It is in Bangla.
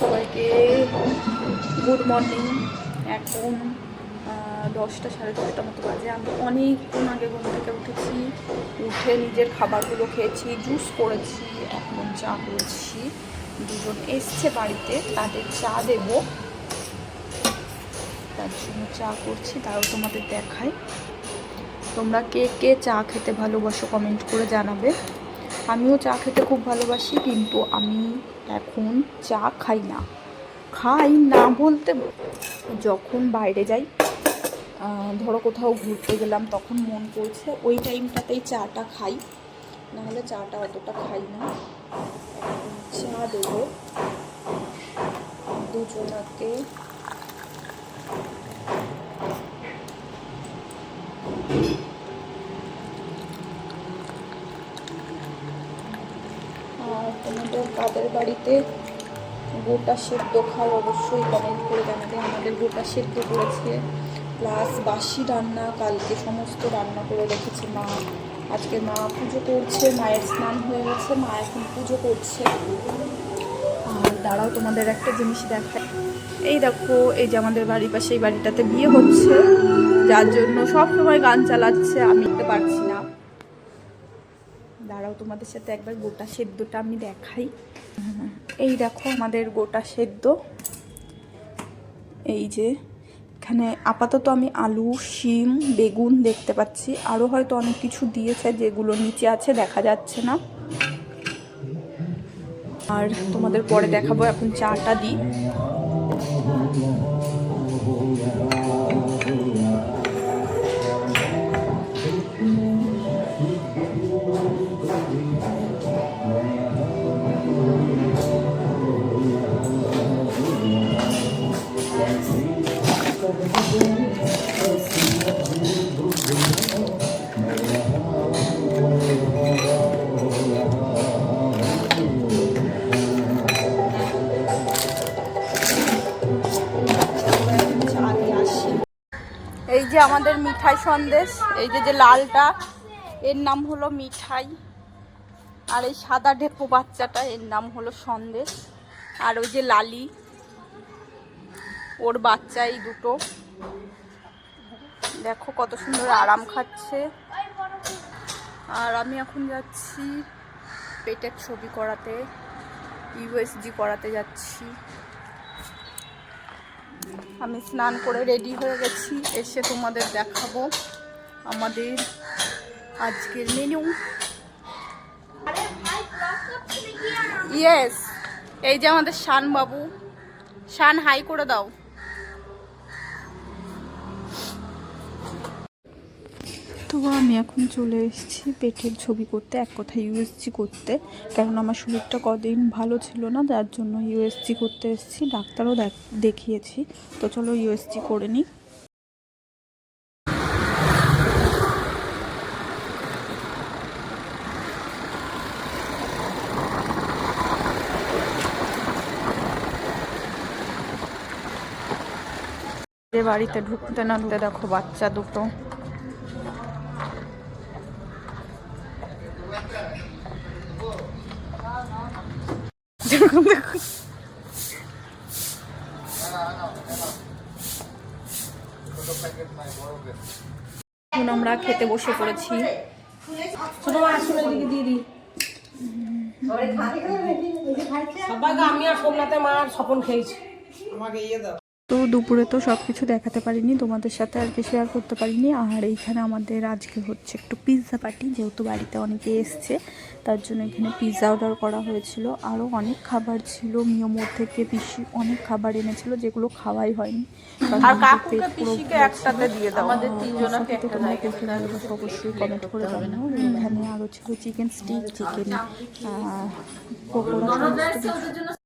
সবাইকে গুড মর্নিং। এখন দশটা সাড়ে দশটা মতো বাজে। আমি অনেকক্ষণ আগে ঘুম থেকে উঠেছি, উঠে নিজের খাবারগুলো খেয়েছি, জুস করেছি, এখন চা করছি। দুজন এসছে বাড়িতে, তাদের চা দেব। তার জন্য চা করছি তাও তোমাদের দেখাই তোমরা কে কে চা খেতে ভালোবাসো কমেন্ট করে জানাবে। আমিও চা খেতে খুব ভালোবাসি, কিন্তু আমি এখন চা খাই না। খাই না বলতে যখন বাইরে যাই ধরো কোথাও ঘুরতে গেলাম, তখন মন করছে ওই টাইমটাতেই চাটা খাই। নাহলে চাটা অতটা খাই না। চা দেবো। দুজনাকে। আর তোমাদের কাদের বাড়িতে গোটা সেদ্ধ খাও অবশ্যই কমেন্ট করে জানাবে আমাদের গোটা সেদ্ধ করেছে প্লাস বাসি রান্না, কালকে সমস্ত রান্না করে রেখেছে মা। আজকে মা পুজো করছে, মায়ের স্নান হয়ে গেছে, মা এখন পুজো করছে। আর দাঁড়াও, তোমাদের একটা জিনিস দেখায় এই দেখো, এই যে আমাদের বাড়ির পাশে এই বাড়িটাতে বিয়ে হচ্ছে। যার জন্য সব সময় গান চালাচ্ছে, আমি পারছি না। দাঁড়াও, তোমাদের সাথে একবার গোটা সেদ্ধটা আমি দেখাই। এই দেখো আমাদের গোটা সেদ্ধ। এই যে, এখানে আপাতত আমি আলু, শিম, বেগুন দেখতে পাচ্ছি। আরও হয়তো অনেক কিছু দিয়েছে যেগুলো নিচে আছে, দেখা যাচ্ছে না। আর তোমাদের পরে দেখাবো, এখন চাটা দিই। যে আমাদের মিঠাই সন্দেশ, এই যে যে লালটা, এর নাম হলো মিঠাই। আর এই সাদা ঢেপো বাচ্চাটা, এর নাম হলো সন্দেশ। আর ওই যে লালি, ওর বাচ্চা এই দুটো। দেখো কত সুন্দর আরাম খাচ্ছে। আর আমি এখন যাচ্ছি পেটের ছবি করাতে ইউএসজি করাতে যাচ্ছি। আমি স্নান করে রেডি হয়ে গেছি। এসে তোমাদের দেখাবো আমাদের আজকের মেনু। ইয়েস এই যে আমাদের শান বাবু শান হাই করে দাও। তো আমি এখন চলে এসেছি পেটের ছবি করতে, এক কথা ইউএসজি করতে। কারণ আমার শরীরটা কদিন ভালো ছিল না, যার জন্য ইউএসজি করতে এসেছি। ডাক্তারও দেখ- দেখিয়েছি। তো চলো ইউএসজি করে নিই। বাড়িতে ঢুকতে নাড়তে দেখো বাচ্চা দুটো। দেখো, দেখো। এখন আমরা খেতে বসে পড়েছি। ছোট আসলে এদিকে দিদি আমি আর সোমনাথে মা আর স্বপন খেয়েছি। তো দুপুরে তো সব কিছু দেখাতে পারিনি তোমাদের সাথে আর কি শেয়ার করতে পারিনি। আর এইখানে আমাদের আজকে হচ্ছে একটু পিৎজা পার্টি যেহেতু বাড়িতে অনেকে এসছে তার জন্য এখানে পিৎজা অর্ডার করা হয়েছিল। আরও অনেক খাবার ছিল মিয়মোর থেকে পিসি অনেক খাবার এনেছিল যেগুলো খাওয়াই হয়নি। আর একসাথে দিয়ে দাও। আমাদের তিনজনকে তোমরা কে কে অবশ্যই কমেন্ট করে জানাও। এখানে আরও ছিল চিকেন স্টিক চিকেন পকোড়া